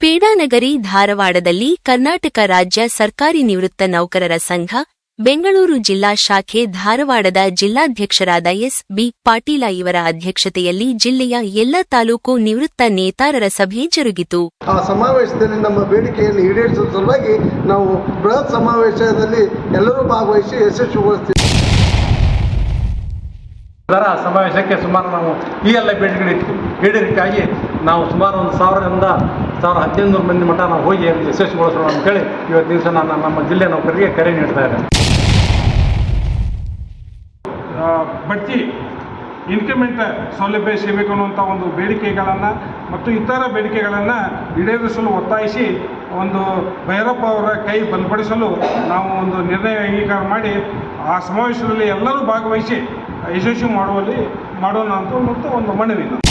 ಪೀಡಾನಗರಿ ಧಾರವಾಡದಲ್ಲಿ ಕರ್ನಾಟಕ ರಾಜ್ಯ ಸರ್ಕಾರಿ ನಿವೃತ್ತ ನೌಕರರ ಸಂಘ ಬೆಂಗಳೂರು ಜಿಲ್ಲಾ ಶಾಖೆ ಧಾರವಾಡದ ಜಿಲ್ಲಾಧ್ಯಕ್ಷರಾದ ಎಸ್ ಬಿ ಪಾಟೀಲ ಇವರ ಅಧ್ಯಕ್ಷತೆಯಲ್ಲಿ ಜಿಲ್ಲೆಯ ಎಲ್ಲ ತಾಲೂಕು ನಿವೃತ್ತ ನೇತಾರರ ಸಭೆ ಜರುಗಿತು. ಆ ಸಮಾವೇಶದಲ್ಲಿ ನಮ್ಮ ಬೇಡಿಕೆಯನ್ನು ಈಡೇರಿಸುವ ಸಲುವಾಗಿ ನಾವು ಬೃಹತ್ ಸಮಾವೇಶದಲ್ಲಿ ಎಲ್ಲರೂ ಭಾಗವಹಿಸಿ ಯಶಸ್ವಿಗೊಳಿಸ್ತೀವಿ. ಸಮಾವೇಶಕ್ಕೆ ಸುಮಾರು ನಾವು ಈ ಎಲ್ಲ ಬೇಡಿಕೆಗಳು ಇಟ್ಟು ಈಡೇರಿಕೆಯಾಗಿ ನಾವು ಸುಮಾರು ಒಂದು ಸಾವಿರದಿಂದ ಸಾವಿರ ಹದಿನೈದು ಮಂದಿ ಮಟ್ಟ ನಾವು ಹೋಗಿ ಯಶಸ್ವಿಗೊಳಿಸೋಣ ಅಂತೇಳಿ ಇವತ್ತು ದಿವಸ ನಾನು ನಮ್ಮ ಜಿಲ್ಲೆ ನೌಕರಿಗೆ ಕರೆ ನೀಡ್ತಾ ಇದ್ದೇನೆ ಆ, ಬಡ್ತಿ ಇನ್ಕ್ರಿಮೆಂಟ್ ಸೌಲಭ್ಯ ಸಿಗಬೇಕು ಅನ್ನುವಂಥ ಒಂದು ಬೇಡಿಕೆಗಳನ್ನು ಮತ್ತು ಇತರ ಬೇಡಿಕೆಗಳನ್ನು ಈಡೇರಿಸಲು ಒತ್ತಾಯಿಸಿ ಒಂದು ಭೈರಪ್ಪ ಅವರ ಕೈ ಬಲಪಡಿಸಲು ನಾವು ಒಂದು ನಿರ್ಣಯ ಅಂಗೀಕಾರ ಮಾಡಿ ಆ ಸಮಾವೇಶದಲ್ಲಿ ಎಲ್ಲರೂ ಭಾಗವಹಿಸಿ ಯಶಸ್ವಿ ಮಾಡುವಲ್ಲಿ ಮಾಡೋಣ ಅಂತ ಮತ್ತು ಒಂದು ಮನವಿ ನಾವು.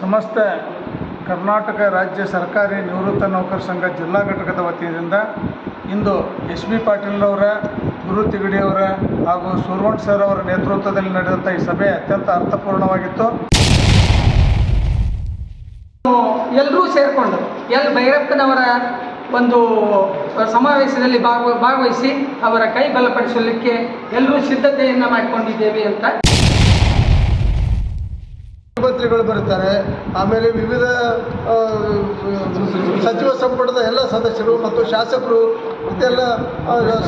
ಸಮಸ್ತ ಕರ್ನಾಟಕ ರಾಜ್ಯ ಸರ್ಕಾರಿ ನಿವೃತ್ತ ನೌಕರ ಸಂಘ ಜಿಲ್ಲಾ ಘಟಕದ ವತಿಯಿಂದ ಇಂದು ಎಸ್ ಬಿ ಪಾಟೀಲ್ರವರ ಗುರು ತಿಗಡಿಯವರ ಹಾಗೂ ಸೂರ್ವಣ್ ಸರ್ ಅವರ ನೇತೃತ್ವದಲ್ಲಿ ನಡೆದಂಥ ಈ ಸಭೆ ಅತ್ಯಂತ ಅರ್ಥಪೂರ್ಣವಾಗಿತ್ತು. ಎಲ್ಲರೂ ಸೇರಿಕೊಂಡು, ಎಲ್ ಭೈರಪ್ಪನವರ ಒಂದು ಸಮಾವೇಶದಲ್ಲಿ ಭಾಗವ ಭಾಗವಹಿಸಿ ಅವರ ಕೈ ಬಲಪಡಿಸಲಿಕ್ಕೆ ಎಲ್ಲರೂ ಸಿದ್ಧತೆಯನ್ನು ಮಾಡಿಕೊಂಡಿದ್ದೇವೆ ಅಂತ ಮುಖ್ಯಮಂತ್ರಿಗಳು ಬರುತ್ತಾರೆ. ಆಮೇಲೆ ವಿವಿಧ ಸಚಿವ ಸಂಪುಟದ ಎಲ್ಲ ಸದಸ್ಯರು ಮತ್ತು ಶಾಸಕರು ಮತ್ತೆಲ್ಲ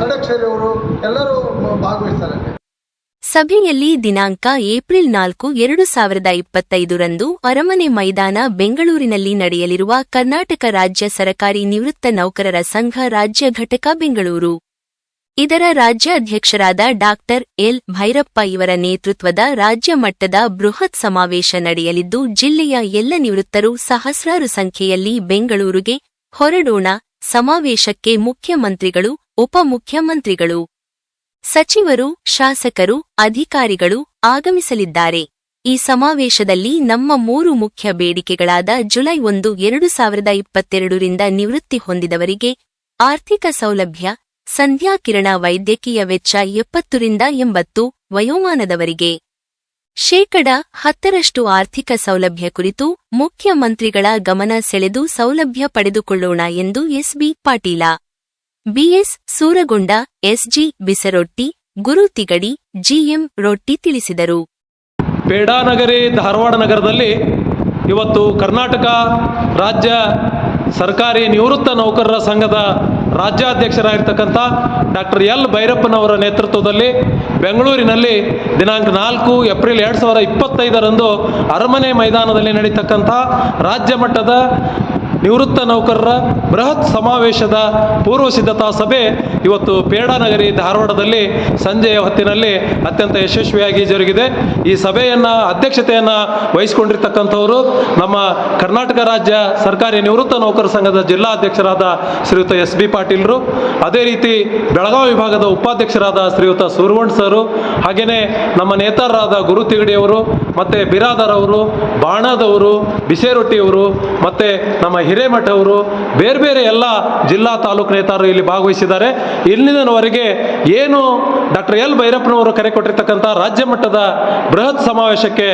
ಸಡಕ್ಷರಿಯವರು ಎಲ್ಲರೂ ಭಾಗವಹಿಸ್ತಾರೆ. ಸಭೆಯಲ್ಲಿ ದಿನಾಂಕ ಏಪ್ರಿಲ್ ನಾಲ್ಕು, ಎರಡು ಸಾವಿರದ ಇಪ್ಪತ್ತೈದರಂದು ಅರಮನೆ ಮೈದಾನ ಬೆಂಗಳೂರಿನಲ್ಲಿ ನಡೆಯಲಿರುವ ಕರ್ನಾಟಕ ರಾಜ್ಯ ಸರಕಾರಿ ನಿವೃತ್ತ ನೌಕರರ ಸಂಘ ರಾಜ್ಯ ಘಟಕ ಬೆಂಗಳೂರು. ಇದರ ರಾಜ್ಯಾಧ್ಯಕ್ಷರಾದ ಡಾಕ್ಟರ್ ಎಲ್. ಭೈರಪ್ಪ ಇವರ ನೇತೃತ್ವದ ರಾಜ್ಯ ಮಟ್ಟದ ಬೃಹತ್ ಸಮಾವೇಶ ನಡೆಯಲಿದ್ದು, ಜಿಲ್ಲೆಯ ಎಲ್ಲ ನಿವೃತ್ತರು ಸಹಸ್ರಾರು ಸಂಖ್ಯೆಯಲ್ಲಿ ಬೆಂಗಳೂರಿಗೆ ಹೊರಡೋಣ. ಸಮಾವೇಶಕ್ಕೆ ಮುಖ್ಯಮಂತ್ರಿಗಳು, ಉಪಮುಖ್ಯಮಂತ್ರಿಗಳು, ಸಚಿವರು, ಶಾಸಕರು, ಅಧಿಕಾರಿಗಳು ಆಗಮಿಸಲಿದ್ದಾರೆ. ಈ ಸಮಾವೇಶದಲ್ಲಿ ನಮ್ಮ ಮೂರು ಮುಖ್ಯ ಬೇಡಿಕೆಗಳಾದ ಜುಲೈ ಒಂದು, ಎರಡು ಸಾವಿರದ ಇಪ್ಪತ್ತೆರಡರಿಂದ ನಿವೃತ್ತಿ ಹೊಂದಿದವರಿಗೆ ಆರ್ಥಿಕ ಸೌಲಭ್ಯ ಸಂಧ್ಯಾಕಿರಣ ವೈದ್ಯಕೀಯ ವೆಚ್ಚ ಎಪ್ಪತ್ತರಿಂದ ಎಂಬತ್ತು ವಯೋಮಾನದವರಿಗೆ. ಶೇಕಡ ಹತ್ತರಷ್ಟು ಆರ್ಥಿಕ ಸೌಲಭ್ಯ ಕುರಿತು ಮುಖ್ಯಮಂತ್ರಿಗಳ ಗಮನ ಸೆಳೆದು ಸೌಲಭ್ಯ ಪಡೆದುಕೊಳ್ಳೋಣ ಎಂದು S B Patil. B S Suragond S G Bisarotti, Guru Tigadi, G M Rotti ತಿಳಿಸಿದರು. ಪೇಡಾನಗರಿ ಧಾರವಾಡ ನಗರದಲ್ಲಿ ಇವತ್ತು ಕರ್ನಾಟಕ ರಾಜ್ಯ ಸರ್ಕಾರಿ ನಿವೃತ್ತ ನೌಕರರ ಸಂಘದ ರಾಜ್ಯಾಧ್ಯಕ್ಷರಾಗಿರ್ತಕ್ಕಂಥ ಡಾಕ್ಟರ್ ಎಲ್ ಭೈರಪ್ಪನವರ ನೇತೃತ್ವದಲ್ಲಿ ಬೆಂಗಳೂರಿನಲ್ಲಿ ದಿನಾಂಕ ನಾಲ್ಕು ಏಪ್ರಿಲ್ ಎರಡು ಸಾವಿರದ ಇಪ್ಪತ್ತೈದರಂದು ಅರಮನೆ ಮೈದಾನದಲ್ಲಿ ನಡೀತಕ್ಕಂಥ ರಾಜ್ಯ ಮಟ್ಟದ ನಿವೃತ್ತ ನೌಕರರ ಬೃಹತ್ ಸಮಾವೇಶದ ಪೂರ್ವ ಸಿದ್ಧತಾ ಸಭೆ ಇವತ್ತು ಪೇಡಾನಗರಿ ಧಾರವಾಡದಲ್ಲಿ ಸಂಜೆಯ ಹೊತ್ತಿನಲ್ಲಿ ಅತ್ಯಂತ ಯಶಸ್ವಿಯಾಗಿ ಜರುಗಿದೆ. ಈ ಸಭೆಯನ್ನು ಅಧ್ಯಕ್ಷತೆಯನ್ನು ವಹಿಸಿಕೊಂಡಿರ್ತಕ್ಕಂಥವರು ನಮ್ಮ ಕರ್ನಾಟಕ ರಾಜ್ಯ ಸರ್ಕಾರಿ ನಿವೃತ್ತ ನೌಕರ ಸಂಘದ ಜಿಲ್ಲಾ ಅಧ್ಯಕ್ಷರಾದ ಶ್ರೀಯುತ ಎಸ್ ಬಿ ಪಾಟೀಲ್ರು, ಅದೇ ರೀತಿ ಬೆಳಗಾವಿ ವಿಭಾಗದ ಉಪಾಧ್ಯಕ್ಷರಾದ ಶ್ರೀಯುತ ಸೂರ್ವಣ್ ಸರ್ ಹಾಗೆಯೇ ನಮ್ಮ ನೇತಾರರಾದ ಗುರು ತಿಗಡಿಯವರು, ಮತ್ತು ಬಿರಾದರ್ ಅವರು, ಬಾಣದವರು, ಬಿಸೇರೊಟ್ಟಿಯವರು, ಮತ್ತು ನಮ್ಮ ಹಿರೇಮಠ ಅವರು ಬೇರೆ ಬೇರೆ ಎಲ್ಲ ಜಿಲ್ಲಾ ತಾಲೂಕು ನೇತಾರರು ಇಲ್ಲಿ ಭಾಗವಹಿಸಿದ್ದಾರೆ. ಇಲ್ಲಿನವರೆಗೆ ಏನು ಡಾಕ್ಟರ್ ಎಲ್ ಭೈರಪ್ಪನವರು ಕರೆ ಕೊಟ್ಟಿರ್ತಕ್ಕಂಥ ರಾಜ್ಯ ಮಟ್ಟದ ಬೃಹತ್ ಸಮಾವೇಶಕ್ಕೆ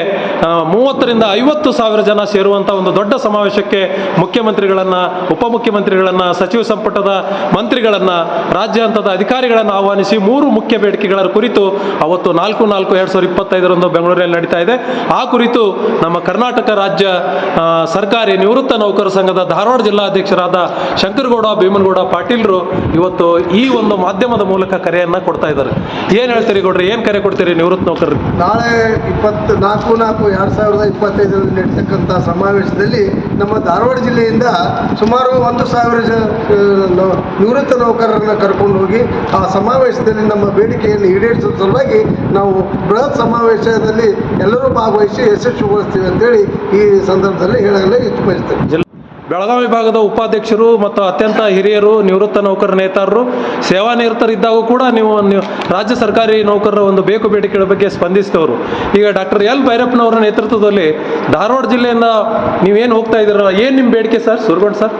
ಮೂವತ್ತರಿಂದ ಐವತ್ತು ಸಾವಿರ ಜನ ಸೇರುವಂಥ ಒಂದು ದೊಡ್ಡ ಸಮಾವೇಶಕ್ಕೆ ಮುಖ್ಯಮಂತ್ರಿಗಳನ್ನು, ಉಪಮುಖ್ಯಮಂತ್ರಿಗಳನ್ನು, ಸಚಿವ ಸಂಪುಟದ ಮಂತ್ರಿಗಳನ್ನು, ರಾಜ್ಯ ಹಂತದ ಅಧಿಕಾರಿಗಳನ್ನು ಆಹ್ವಾನಿಸಿ ಮೂರು ಮುಖ್ಯ ಬೇಡಿಕೆಗಳ ಕುರಿತು ಅವತ್ತು ನಾಲ್ಕು ನಾಲ್ಕು ಎರಡು ಸಾವಿರದ ಇಪ್ಪತ್ತೈದರಂದು ಬೆಂಗಳೂರಲ್ಲಿ ನಡೀತಾ ಇದೆ. ಆ ಕುರಿತು ನಮ್ಮ ಕರ್ನಾಟಕ ರಾಜ್ಯ ಸರ್ಕಾರಿ ನಿವೃತ್ತ ನೌಕರ ಸಂಘದ ಧಾರವಾಡ ಜಿಲ್ಲಾಧ್ಯಕ್ಷರಾದ ಶಂಕರಗೌಡ ಭೀಮನಗೌಡ ಪಾಟೀಲ್ರು ಇವತ್ತು ಈ ಒಂದು ಮಾಧ್ಯಮದ ಮೂಲಕ ಕರೆಯನ್ನು ಕೊಡ್ತಾ ಇದ್ದಾರೆ. ಏನು ಹೇಳ್ತೀರಿ ಗೌಡ್ರಿ? ಏನು ಕರೆ ಕೊಡ್ತೀರಿ ನಿವೃತ್ತ ನೌಕರರಿಗೆ? ನಾಳೆ ಇಪ್ಪತ್ತು ನಾಲ್ಕು ನಾಲ್ಕು ಎರಡು ಸಾವಿರದ ಇಪ್ಪತ್ತೈದರಲ್ಲಿ ನಡೀತಕ್ಕಂಥ ಸಮಾವೇಶದಲ್ಲಿ ನಮ್ಮ ಧಾರವಾಡ ಜಿಲ್ಲೆಯಿಂದ ಸುಮಾರು ಒಂದು ಸಾವಿರ ನಿವೃತ್ತ ನೌಕರರನ್ನ ಕರ್ಕೊಂಡು ಹೋಗಿ ಆ ಸಮಾವೇಶದಲ್ಲಿ ನಮ್ಮ ಬೇಡಿಕೆಯನ್ನು ಈಡೇರಿಸುವ ಸಲುವಾಗಿ ನಾವು ಬೃಹತ್ ಸಮಾವೇಶದಲ್ಲಿ ಎಲ್ಲರೂ ಭಾಗವಹಿಸಿ ಯಶಸ್ವಿಗೊಳಿಸ್ತೀವಿ ಅಂತೇಳಿ ಈ ಸಂದರ್ಭದಲ್ಲಿ ಹೇಳಲು ಇಷ್ಟಪಡಿಸ್ತೇನೆ ಬೆಳಗಾವಿ ವಿಭಾಗದ ಉಪಾಧ್ಯಕ್ಷರು ಮತ್ತು ಅತ್ಯಂತ ಹಿರಿಯರು, ನಿವೃತ್ತ ನೌಕರ ನೇತಾರರು, ಸೇವಾ ನಿರತರಿದ್ದಾಗೂ ಕೂಡ ನೀವು ರಾಜ್ಯ ಸರ್ಕಾರಿ ನೌಕರರ ಒಂದು ಬೇಕು ಬೇಡಿಕೆಗಳ ಬಗ್ಗೆ ಸ್ಪಂದಿಸಿದವರು. ಈಗ ಡಾಕ್ಟರ್ ಎಲ್ ಭೈರಪ್ಪನವರ ನೇತೃತ್ವದಲ್ಲಿ ಧಾರವಾಡ ಜಿಲ್ಲೆಯಿಂದ ನೀವೇನು ಹೋಗ್ತಾ ಇದ್ದೀರಲ್ಲ ಏನು ನಿಮ್ಮ ಬೇಡಿಕೆ ಸರ್, ಸುರ್ಗೊಂಡು ಸರ್?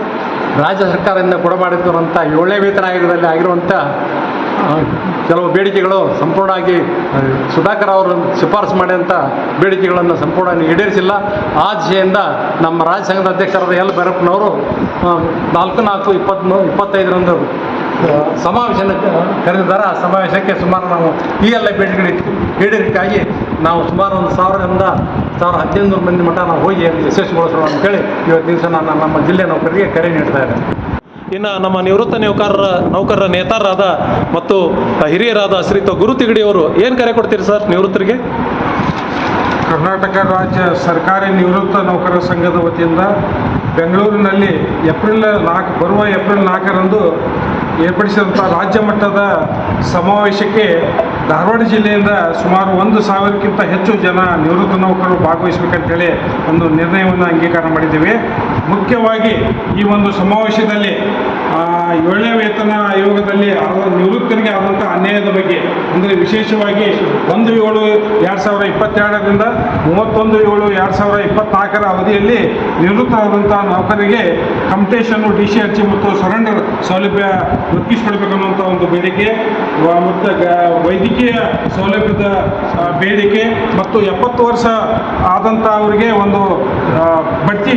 ರಾಜ್ಯ ಸರ್ಕಾರದಿಂದ ಕೊಡಮಾಡಿರುವಂಥ ಏಳನೇ ವೇತನ ಆಯೋಗದಲ್ಲಿ ಆಗಿರುವಂಥ ಕೆಲವು ಬೇಡಿಕೆಗಳು ಸಂಪೂರ್ಣವಾಗಿ ಸುಧಾಕರ್ ಅವರು ಶಿಫಾರಸು ಮಾಡಿದಂಥ ಬೇಡಿಕೆಗಳನ್ನು ಸಂಪೂರ್ಣ ಈಡೇರಿಸಿಲ್ಲ. ಆ ದಿಶೆಯಿಂದ ನಮ್ಮ ರಾಜ್ಯ ಸಂಘದ ಅಧ್ಯಕ್ಷರಾದ ಎಲ್ ಭೈರಪ್ಪನವರು ನಾಲ್ಕು ನಾಲ್ಕು ಇಪ್ಪತ್ತ್ಮೂ ಇಪ್ಪತ್ತೈದರಂದು ಸಮಾವೇಶ ಸಮಾವೇಶನ ಕರೆದಿದ್ದಾರೆ. ಆ ಸಮಾವೇಶಕ್ಕೆ ಸುಮಾರು ನಾವು ಈ ಎಲ್ಲ ಬೇಡಿಕೆಗಳು ಈಡೇರಿಕೆಯಾಗಿ ನಾವು ಸುಮಾರು ಒಂದು ಸಾವಿರದಿಂದ ಸಾವಿರ ಹದಿನೈದು ಮಂದಿ ಮಟ್ಟ ನಾವು ಹೋಗಿ ಯಶಸ್ವಿಗೊಳಿಸೋಣ ಅಂತೇಳಿ ಇವತ್ತು ದಿವಸ ನಾನು ನಮ್ಮ ಜಿಲ್ಲೆ ನೌಕರಿಗೆ ಕರೆ ನೀಡ್ತಾ ಇದ್ದೇನೆ. ಇನ್ನು ನಮ್ಮ ನಿವೃತ್ತ ನೌಕರರ ನೌಕರರ ನೇತಾರರಾದ ಮತ್ತು ಹಿರಿಯರಾದ ಶ್ರೀತ ಗುರು ತಿಗಡಿಯವರು ಏನು ಕರೆ ಕೊಡ್ತೀರಿ ಸರ್ ನಿವೃತ್ತರಿಗೆ? ಕರ್ನಾಟಕ ರಾಜ್ಯ ಸರ್ಕಾರಿ ನಿವೃತ್ತ ನೌಕರರ ಸಂಘದ ವತಿಯಿಂದ ಬೆಂಗಳೂರಿನಲ್ಲಿ ಏಪ್ರಿಲ್ ನಾಲ್ಕು, ಬರುವ ಏಪ್ರಿಲ್ ನಾಲ್ಕರಂದು ಏರ್ಪಡಿಸಿದಂಥ ರಾಜ್ಯ ಮಟ್ಟದ ಸಮಾವೇಶಕ್ಕೆ ಧಾರವಾಡ ಜಿಲ್ಲೆಯಿಂದ ಸುಮಾರು ಒಂದು ಸಾವಿರಕ್ಕಿಂತ ಹೆಚ್ಚು ಜನ ನಿವೃತ್ತ ನೌಕರರು ಭಾಗವಹಿಸಬೇಕಂತೇಳಿ ಒಂದು ನಿರ್ಣಯವನ್ನು ಅಂಗೀಕಾರ ಮಾಡಿದ್ದೇವೆ. ಮುಖ್ಯವಾಗಿ ಈ ಒಂದು ಸಮಾವೇಶದಲ್ಲಿ ಏಳನೇ ವೇತನ ಆಯೋಗದಲ್ಲಿ ನಿವೃತ್ತರಿಗೆ ಆದಂಥ ಅನ್ಯಾಯದ ಬಗ್ಗೆ, ಅಂದರೆ ವಿಶೇಷವಾಗಿ ಒಂದು ಏಳು ಎರಡು ಸಾವಿರ ಇಪ್ಪತ್ತೆರಡರಿಂದ ಮೂವತ್ತೊಂದು ಏಳು ಎರಡು ಸಾವಿರ ಇಪ್ಪತ್ನಾಲ್ಕರ ಅವಧಿಯಲ್ಲಿ ನಿವೃತ್ತರಾದಂಥ ನೌಕರರಿಗೆ ಕಂಪ್ಟೇಷನ್ನು ಡಿ ಸಿ ಅರ್ಜಿ ಮತ್ತು ಸರೆಂಡರ್ ಸೌಲಭ್ಯ ಒದಗಿಸಿಕೊಡ್ಬೇಕನ್ನುವಂಥ ಒಂದು ಬೇಡಿಕೆ ಮತ್ತು ವೈದ್ಯಕೀಯ ಸೌಲಭ್ಯದ ಬೇಡಿಕೆ ಮತ್ತು ಎಪ್ಪತ್ತು ವರ್ಷ ಆದಂಥ ಅವರಿಗೆ ಒಂದು ಬಡ್ತಿ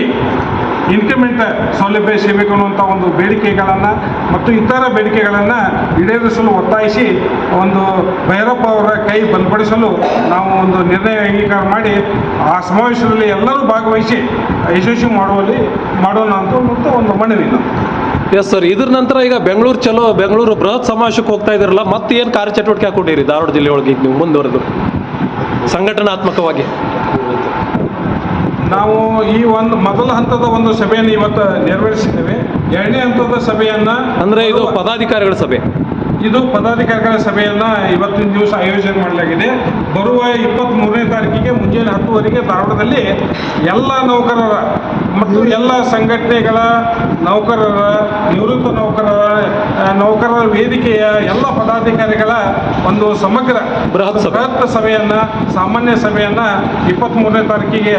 ಇನ್ಕ್ರಿಮೆಂಟ್ ಸೌಲಭ್ಯ ಸಿಗಬೇಕು ಅನ್ನುವಂಥ ಒಂದು ಬೇಡಿಕೆಗಳನ್ನು ಮತ್ತು ಇತರ ಬೇಡಿಕೆಗಳನ್ನು ಈಡೇರಿಸಲು ಒತ್ತಾಯಿಸಿ ಒಂದು ಭೈರಪ್ಪ ಅವರ ಕೈ ಬಲಪಡಿಸಲು ನಾವು ಒಂದು ನಿರ್ಣಯ ಅಂಗೀಕಾರ ಮಾಡಿ ಆ ಸಮಾವೇಶದಲ್ಲಿ ಎಲ್ಲರೂ ಭಾಗವಹಿಸಿ ಯಶಸ್ವಿ ಮಾಡುವಲ್ಲಿ ಮಾಡೋಣ ಅಂತ ಮತ್ತು ಒಂದು ಮನವಿ ನಾವು. ಎಸ್ ಸರ್ ಇದ್ರ ನಂತರ ಈಗ ಬೆಂಗಳೂರು ಚಲೋ, ಬೆಂಗಳೂರು ಬೃಹತ್ ಸಮಾವೇಶಕ್ಕೆ ಹೋಗ್ತಾ ಇದ್ರಲ್ಲ ಮತ್ತೆ ಏನು ಕಾರ್ಯಚಟುವಟಿಕೆ ಹಾಕೊಂಡಿರಿ ಧಾರವಾಡ ಜಿಲ್ಲೆಯೊಳಗೆ ಈಗ ನೀವು ಮುಂದುವರೆದು? ಸಂಘಟನಾತ್ಮಕವಾಗಿ. ನಾವು ಈ ಒಂದು ಮೊದಲ ಹಂತದ ಒಂದು ಸಭೆಯನ್ನು ಇವತ್ತು ನೆರವೇರಿಸಿದ್ದೇವೆ. ಎರಡನೇ ಹಂತದ ಸಭೆಯನ್ನು ಅಂದ್ರೆ ಇದು ಪದಾಧಿಕಾರಿಗಳ ಸಭೆ. ಇದು ಪದಾಧಿಕಾರಿಗಳ ಸಭೆಯನ್ನ ಇವತ್ತಿನ ದಿವಸ ಆಯೋಜನೆ ಮಾಡಲಾಗಿದೆ ಬರುವ ಇಪ್ಪತ್ತ್ ಮೂರನೇ ತಾರೀಕಿಗೆ ಮುಂಜಾನೆ ಹತ್ತುವರೆಗೆ ಧಾರವಾಡದಲ್ಲಿ ಎಲ್ಲ ನೌಕರರ ಮತ್ತು ಎಲ್ಲ ಸಂಘಟನೆಗಳ ನೌಕರರ ನಿವೃತ್ತ ನೌಕರರ ನೌಕರರ ವೇದಿಕೆಯ ಎಲ್ಲ ಪದಾಧಿಕಾರಿಗಳ ಒಂದು ಸಮಗ್ರ ಬೃಹತ್ ಸಭೆ. ಬೃಹತ್ ಸಭೆಯನ್ನ ಸಾಮಾನ್ಯ ಸಭೆಯನ್ನ ಇಪ್ಪತ್ತ್ ಮೂರನೇ ತಾರೀಕಿಗೆ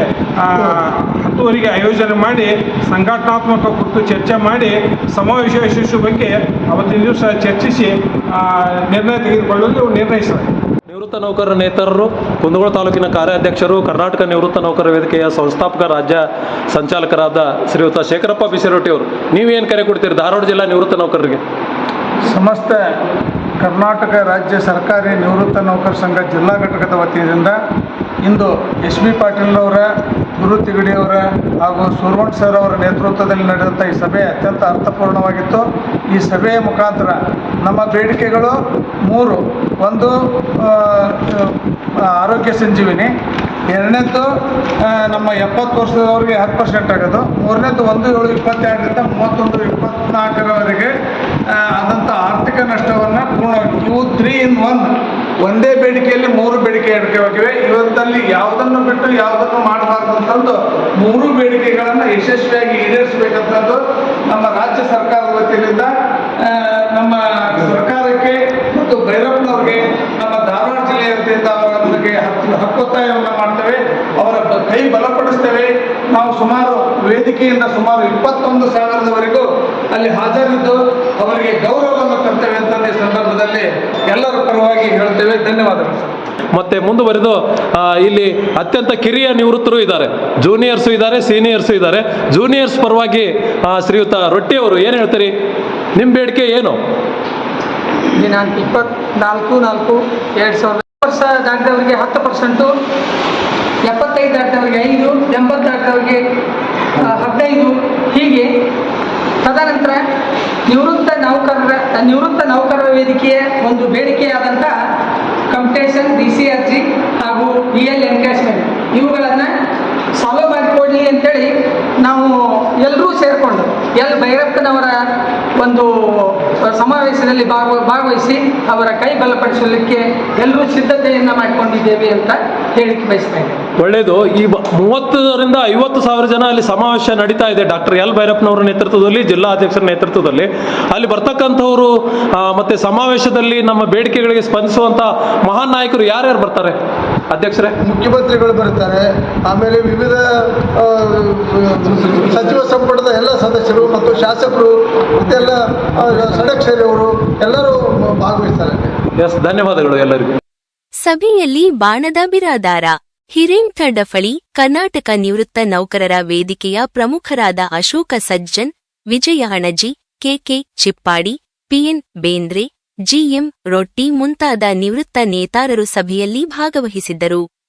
ಆ, ಹತ್ತುವರೆಗೆ ಆಯೋಜನೆ ಮಾಡಿ ಸಂಘಟನಾತ್ಮಕ ಕುರಿತು ಚರ್ಚೆ ಮಾಡಿ ಸಮಾವೇಶ ಯಶಸ್ಸು ಬಗ್ಗೆ ಅವತ್ತಿನ ದಿವಸ ಚರ್ಚಿಸಿ ನಿರ್ಣಯ ತೆಗೆದುಕೊಳ್ಳಲು ನಿರ್ಣಯಿಸಲಾಗಿದೆ ನಿವೃತ್ತ ನೌಕರರ ನೇತಾರರು ಕುಂದಗೋಳ ತಾಲೂಕಿನ ಕಾರ್ಯಾಧ್ಯಕ್ಷರು ಕರ್ನಾಟಕ ನಿವೃತ್ತ ನೌಕರ ವೇದಿಕೆಯ ಸಂಸ್ಥಾಪಕ ರಾಜ್ಯ ಸಂಚಾಲಕರಾದ ಶ್ರೀಯುತ ಶೇಖರಪ್ಪ ಬಿಸಿರೊಟ್ಟಿ ಅವರು. ನೀವೇನು ಕರೆ ಕೊಡ್ತೀರಿ ಧಾರವಾಡ ಜಿಲ್ಲಾ ನಿವೃತ್ತ ನೌಕರರಿಗೆ? ಸಮಸ್ತ ಕರ್ನಾಟಕ ರಾಜ್ಯ ಸರ್ಕಾರಿ ನಿವೃತ್ತ ನೌಕರ ಸಂಘ ಜಿಲ್ಲಾ ಘಟಕದ ವತಿಯಿಂದ ಇಂದು ಎಸ್ ಬಿ ಪಾಟೀಲ್ ಅವರ, ಗುರು ತಿಗಡಿಯವರ ಹಾಗೂ ಸೂರ್ವಣ್ ಸರ್ ಅವರ ನೇತೃತ್ವದಲ್ಲಿ ನಡೆದಂಥ ಈ ಸಭೆ ಅತ್ಯಂತ ಅರ್ಥಪೂರ್ಣವಾಗಿತ್ತು. ಈ ಸಭೆಯ ಮುಖಾಂತರ ನಮ್ಮ ಬೇಡಿಕೆಗಳು ಮೂರು. ಒಂದು ಆರೋಗ್ಯ ಸಂಜೀವಿನಿ ಎರಡನೇದ್ದು ನಮ್ಮ ಎಪ್ಪತ್ತು ವರ್ಷದವರೆಗೆ ಹತ್ತು ಪರ್ಸೆಂಟ್ ಆಗೋದು. ಮೂರನೇದು ಒಂದು ಏಳು ಇಪ್ಪತ್ತೆರಡರಿಂದ ಮೂವತ್ತೊಂದು ಇಪ್ಪತ್ನಾಲ್ಕರವರೆಗೆ ಆದಂಥ ಆರ್ಥಿಕ ನಷ್ಟವನ್ನು ಪೂರ್ಣ ಟೂ ತ್ರೀ ಇನ್ ಒನ್ ಒಂದೇ ಬೇಡಿಕೆಯಲ್ಲಿ ಮೂರು ಬೇಡಿಕೆ ಇಡ್ಕೋಬೇಕಿವೆ ಇವತ್ತಲ್ಲಿ ಯಾವುದನ್ನು ಬಿಟ್ಟು ಯಾವುದನ್ನು ಮಾಡಬಾರ್ದು ಅಂತಂದು ಮೂರು ಬೇಡಿಕೆಗಳನ್ನು ಯಶಸ್ವಿಯಾಗಿ ಈಡೇರಿಸಬೇಕಂತಂದು ನಮ್ಮ ರಾಜ್ಯ ಸರ್ಕಾರದ ವತಿಯಿಂದ ನಮ್ಮ ಸರ್ಕಾರಕ್ಕೆ ಮತ್ತು ಭೈರಪ್ಪನವ್ರಿಗೆ, ನಮ್ಮ ಧಾರವಾಡ ಜಿಲ್ಲೆಯ ವತಿಯಿಂದ ಅವರೊಂದಿಗೆ ಹಕ್ಕು ಹಕ್ಕೊತ್ತಾಯವನ್ನು ಮಾಡಿ ಕೈ ಬಲಪಡಿಸ್ತೇವೆ. ನಾವು ಸುಮಾರು ವೇದಿಕೆಯಿಂದ ಸುಮಾರು ಇಪ್ಪತ್ತೊಂದು ಸಾವಿರದವರೆಗೂ ಅಲ್ಲಿ ಹಾಜರಿದ್ದು ಅವರಿಗೆ ಗೌರವವನ್ನು ತರ್ತೇವೆ ಅಂತ ಈ ಸಂದರ್ಭದಲ್ಲಿ ಎಲ್ಲರ ಪರವಾಗಿ ಹೇಳ್ತೇವೆ. ಧನ್ಯವಾದಗಳು. ಸರ್ ಮತ್ತೆ ಮುಂದುವರೆದು ಇಲ್ಲಿ ಅತ್ಯಂತ ಕಿರಿಯ ನಿವೃತ್ತರು ಇದ್ದಾರೆ. ಜೂನಿಯರ್ಸು ಇದ್ದಾರೆ ಸೀನಿಯರ್ಸು ಇದ್ದಾರೆ. ಜೂನಿಯರ್ಸ್ ಪರವಾಗಿ ಶ್ರೀಯುತ ರೊಟ್ಟಿ ಅವರು ಏನು ಹೇಳ್ತೀರಿ? ನಿಮ್ಮ ಬೇಡಿಕೆ ಏನು? ದಿನಾಂಕ ಇಪ್ಪತ್ನಾಲ್ಕು ನಾಲ್ಕು ಎರಡು ಸಾವಿರದ ವರ್ಷ ದಾಟಿದವರಿಗೆ ಹತ್ತು ಪರ್ಸೆಂಟು. ಎಪ್ಪತ್ತೈದು ದಾಟಿದವರಿಗೆ ಐದು, ಎಂಬತ್ತು ದಾಟಿದವರಿಗೆ ಹದಿನೈದು. ಹೀಗೆ ತದನಂತರ ನಿವೃತ್ತ ನೌಕರರ ನಿವೃತ್ತ ನೌಕರರ ವೇದಿಕೆಯ ಒಂದು ಬೇಡಿಕೆಯಾದಂಥ ಕಂಪ್ಟೇಷನ್ ಡಿ ಸಿ ಅರ್ಜಿ ಹಾಗೂ ಇ ಎಲ್ ಎನ್ಕ್ಯಾಶ್ಮೆಂಟ್ ಇವುಗಳನ್ನು ಸಾಲ್ವ್ ಮಾಡಿಕೊಡ್ಲಿ ಅಂತೇಳಿ ನಾವು ಎಲ್ಲರೂ ಸೇರಿಕೊಂಡು, ಎಲ್ ಭೈರಪ್ಪನವರ ಒಂದು ಸಮಾವೇಶದಲ್ಲಿ ಭಾಗವ, ಭಾಗವಹಿಸಿ ಅವರ ಕೈ ಬಲಪಡಿಸಲಿಕ್ಕೆ ಎಲ್ಲರೂ ಸಿದ್ಧತೆಯನ್ನು ಮಾಡಿಕೊಂಡಿದ್ದೇವೆ ಅಂತ ಹೇಳಿಕೆ ಬಯಸ್ತಾ ಒಳ್ಳೆಯದು ಈ ಮೂವತ್ತರಿಂದ ಐವತ್ತು ಸಾವಿರ ಜನ ಅಲ್ಲಿ ಸಮಾವೇಶ ನಡೀತಾ ಇದೆ. Doctor L. ಭೈರಪ್ಪನವರ ನೇತೃತ್ವದಲ್ಲಿ, ಜಿಲ್ಲಾ ಅಧ್ಯಕ್ಷರ ನೇತೃತ್ವದಲ್ಲಿ. ಅಲ್ಲಿ ಬರ್ತಕ್ಕಂಥವರು ಮತ್ತೆ ಸಮಾವೇಶದಲ್ಲಿ ನಮ್ಮ ಬೇಡಿಕೆಗಳಿಗೆ ಸ್ಪಂದಿಸುವಂಥ ಮಹಾನ್ ನಾಯಕರು ಯಾರ್ಯಾರು ಬರ್ತಾರೆ? ಅಧ್ಯಕ್ಷರೇ. ಮುಖ್ಯಮಂತ್ರಿಗಳು ಬರುತ್ತಾರೆ. ಆಮೇಲೆ ವಿವಿಧ ಸಚಿವ ಸಂಪುಟದ ಎಲ್ಲ ಸದಸ್ಯರು ಮತ್ತು ಶಾಸಕರು ಮತ್ತೆಲ್ಲ ಆ, ಷಡಕ್ಷರಿ ಅವರು ಎಲ್ಲರೂ ಭಾಗವಹಿಸ್ತಾರೆ. ಎಸ್ ಧನ್ಯವಾದಗಳು ಎಲ್ಲರಿಗೂ. ಸಭೆಯಲ್ಲಿ ಬಾಣದ ಬಿರಾದಾರ ಹಿರೇಂಥ ಡಫಳಿ ಕರ್ನಾಟಕ ನಿವೃತ್ತ ನೌಕರರ ವೇದಿಕೆಯ ಪ್ರಮುಖರಾದ Ashoka Sajjan Vijaya Hanaji K K Chippadi P N Bendre G M Rotti ಮುಂತಾದ ನಿವೃತ್ತ ನೇತಾರರು ಸಭೆಯಲ್ಲಿ ಭಾಗವಹಿಸಿದ್ದರು.